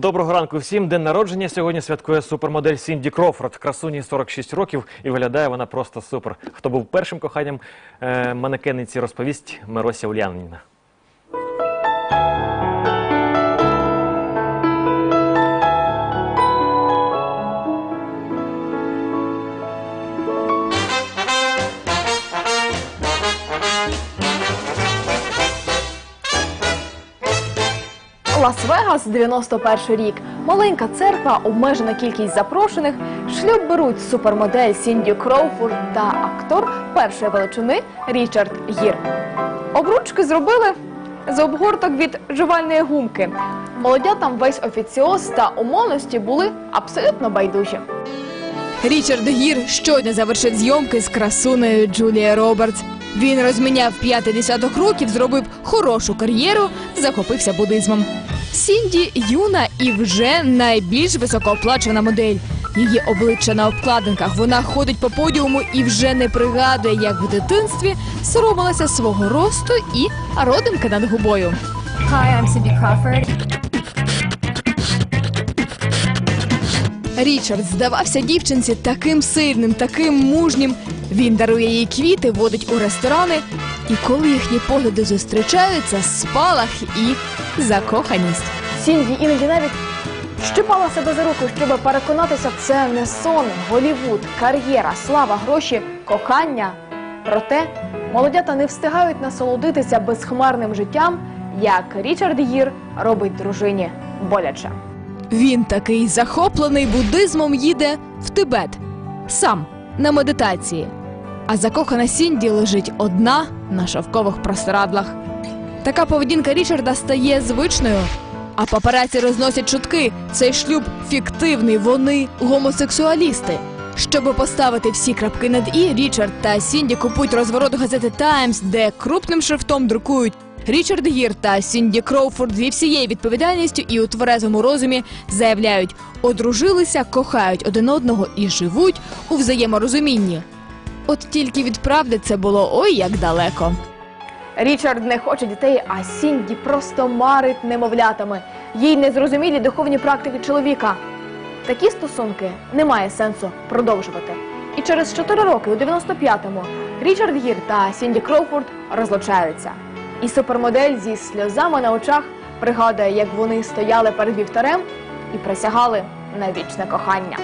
Доброго ранку всім. День народження сьогодні святкує супермодель Сінді Крофорд. Красуні 46 років і виглядає вона просто супер. Хто був першим коханням е, манекенниці, розповість Мирося Ульяніна. Лас-Вегас, 91 рік. Маленька церква, обмежена кількість запрошених. Шлюб беруть супермодель Сінді Кроуфорд та актор першої величини Річард Гір. Обручки зробили з обгорток від жувальної гумки. Молодятам весь офіціоз та умовності були абсолютно байдужі. Річард Гір щойно завершив зйомки з красунею Джулія Робертс. Він розміняв п'яти десяток років, зробив хорошу кар'єру, захопився буддизмом. Сінді юна і вже найбільш високооплачувана модель. Її обличчя на обкладинках. Вона ходить по подіуму і вже не пригадує, як в дитинстві соромилася свого росту і родинки над губою. Hi, I'm Cindy Crawford. Річард здавався дівчинці таким сильним, таким мужнім. Він дарує їй квіти, водить у ресторани. І коли їхні погляди зустрічаються, спалах і закоханість. Сінді іноді навіть щипала себе за руку, щоб переконатися, це не сон, Голівуд, кар'єра, слава, гроші, кохання. Проте молодята не встигають насолодитися безхмарним життям, як Річард Гір робить дружині боляче. Він такий захоплений буддизмом їде в Тибет сам на медитації. А закохана Сінді лежить одна на шовкових простирадлах. Така поведінка Річарда стає звичною. А папараці розносять чутки. Цей шлюб фіктивний, вони гомосексуалісти. Щоби поставити всі крапки над і, Річард та Сінді купують розворот газети Таймс, де крупним шрифтом друкують Річард Гір та Сінді Кроуфорд зі всією відповідальністю і у тверезому розумі заявляють, одружилися, кохають один одного і живуть у взаєморозумінні. От тільки від правди це було ой як далеко. Річард не хоче дітей, а Сінді просто марить немовлятами. Їй незрозумілі духовні практики чоловіка. Такі стосунки немає сенсу продовжувати. І через 4 роки, у 95-му, Річард Гір та Сінді Кроуфорд розлучаються. І супермодель зі сльозами на очах пригадує, як вони стояли перед вівтарем і присягали на вічне кохання.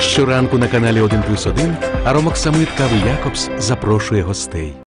Щоранку на каналі 1 плюс 1 Аромок Самит Кави Якобс запрошує гостей.